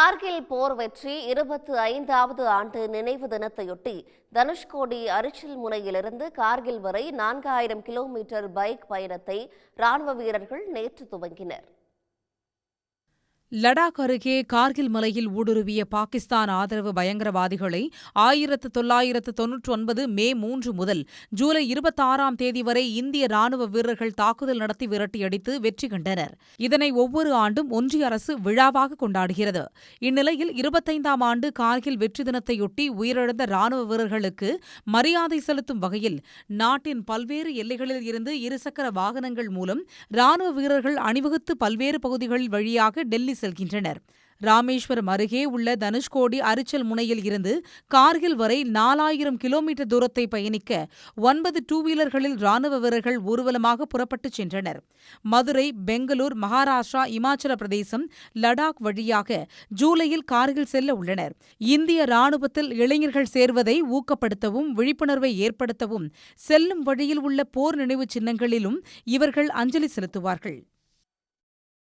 கார்கில் போர் வெற்றி இருபத்து ஐந்தாவது ஆண்டு நினைவு தினத்தையொட்டி தனுஷ்கோடி அரிச்சல் முனையிலிருந்து கார்கில் வரை நான்காயிரம் கிலோமீட்டர் பைக் பயணத்தை ராணுவ வீரர்கள் நேற்று துவங்கினர். லடாக் அருகே கார்கில் மலையில் ஊடுருவிய பாகிஸ்தான் ஆதரவு பயங்கரவாதிகளை ஆயிரத்து தொள்ளாயிரத்து தொன்னூற்றி ஒன்பது மே மூன்று முதல் ஜூலை இருபத்தாறாம் தேதி வரை இந்திய ராணுவ வீரர்கள் தாக்குதல் நடத்தி விரட்டியடித்து வெற்றி கண்டனர். இதனை ஒவ்வொரு ஆண்டும் ஒன்றிய அரசு விழாவாக கொண்டாடுகிறது. இந்நிலையில் இருபத்தைந்தாம் ஆண்டு கார்கில் வெற்றி தினத்தையொட்டி உயிரிழந்த ராணுவ வீரர்களுக்கு மரியாதை செலுத்தும் வகையில் நாட்டின் பல்வேறு எல்லைகளில் இருந்து இருசக்கர வாகனங்கள் மூலம் ராணுவ வீரர்கள் அணிவகுத்து பல்வேறு பகுதிகள் வழியாக டெல்லி செல்கின்றனர். ராமேஸ்வரம் அருகே உள்ள தனுஷ்கோடி அரிச்சல் முனையில் இருந்து கார்கில் வரை நாலாயிரம் கிலோமீட்டர் தூரத்தை பயணிக்க ஒன்பது டூ வீலர்களில் ராணுவ வீரர்கள் ஊர்வலமாக புறப்பட்டுச் சென்றனர். மதுரை பெங்களூர் மகாராஷ்டிரா இமாச்சல பிரதேசம் லடாக் வழியாக ஜூலையில் கார்கில் செல்ல உள்ளனர். இந்திய ராணுவத்தில் இளைஞர்கள் சேர்வதை ஊக்கப்படுத்தவும் விழிப்புணர்வை ஏற்படுத்தவும் செல்லும் வழியில் உள்ள போர் நினைவுச் சின்னங்களிலும் இவர்கள் அஞ்சலி செலுத்துவார்கள்.